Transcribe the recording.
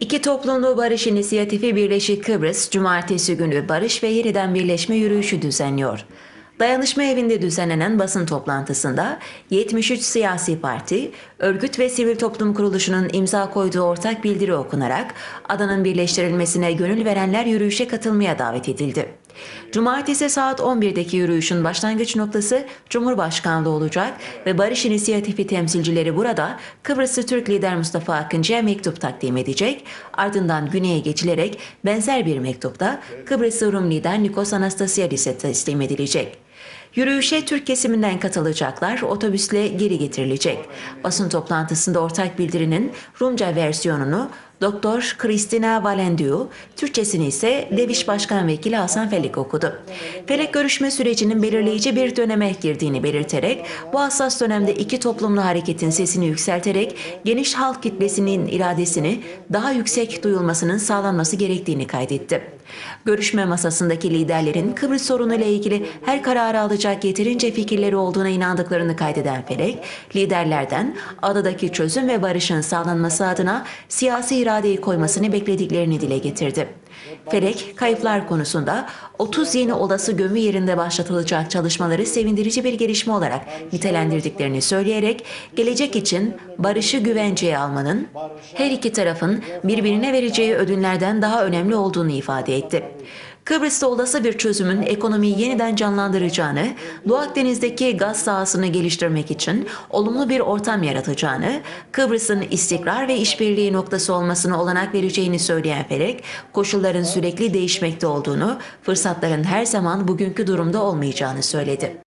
İki toplumlu barış inisiyatifi Birleşik Kıbrıs, Cumartesi günü barış ve yeniden birleşme yürüyüşü düzenliyor. Dayanışma evinde düzenlenen basın toplantısında 73 siyasi parti, örgüt ve sivil toplum kuruluşunun imza koyduğu ortak bildiri okunarak adanın birleştirilmesine gönül verenler yürüyüşe katılmaya davet edildi. Cumartesi saat 11'deki yürüyüşün başlangıç noktası Cumhurbaşkanlığı olacak ve Barış İnisiyatifi temsilcileri burada Kıbrıslı Türk lider Mustafa Akıncı'ya mektup takdim edecek. Ardından güneye geçilerek benzer bir mektupta Kıbrıslı Rum lider Nikos Anastasiadis'e teslim edilecek. Yürüyüşe Türk kesiminden katılacaklar otobüsle geri getirilecek. Basın toplantısında ortak bildirinin Rumca versiyonunu Doktor Kristina Valendiu, Türkçesini ise Deviş Başkan Vekili Hasan Felek okudu. Felek görüşme sürecinin belirleyici bir döneme girdiğini belirterek bu hassas dönemde iki toplumlu hareketin sesini yükselterek geniş halk kitlesinin iradesini daha yüksek duyulmasının sağlanması gerektiğini kaydetti. Görüşme masasındaki liderlerin Kıbrıs sorunu ile ilgili her kararı alacak yeterince fikirleri olduğuna inandıklarını kaydeden Felek, liderlerden adadaki çözüm ve barışın sağlanması adına siyasi iradeyi koymasını beklediklerini dile getirdi. Felek, kayıplar konusunda 30 yeni olası gömü yerinde başlatılacak çalışmaları sevindirici bir gelişme olarak nitelendirdiklerini söyleyerek gelecek için barışı güvenceye almanın her iki tarafın birbirine vereceği ödünlerden daha önemli olduğunu ifade etti. Kıbrıs'ta olası bir çözümün ekonomiyi yeniden canlandıracağını, Doğu Akdeniz'deki gaz sahasını geliştirmek için olumlu bir ortam yaratacağını, Kıbrıs'ın istikrar ve işbirliği noktası olmasına olanak vereceğini söyleyen Felek, koşulların sürekli değişmekte olduğunu, fırsatların her zaman bugünkü durumda olmayacağını söyledi.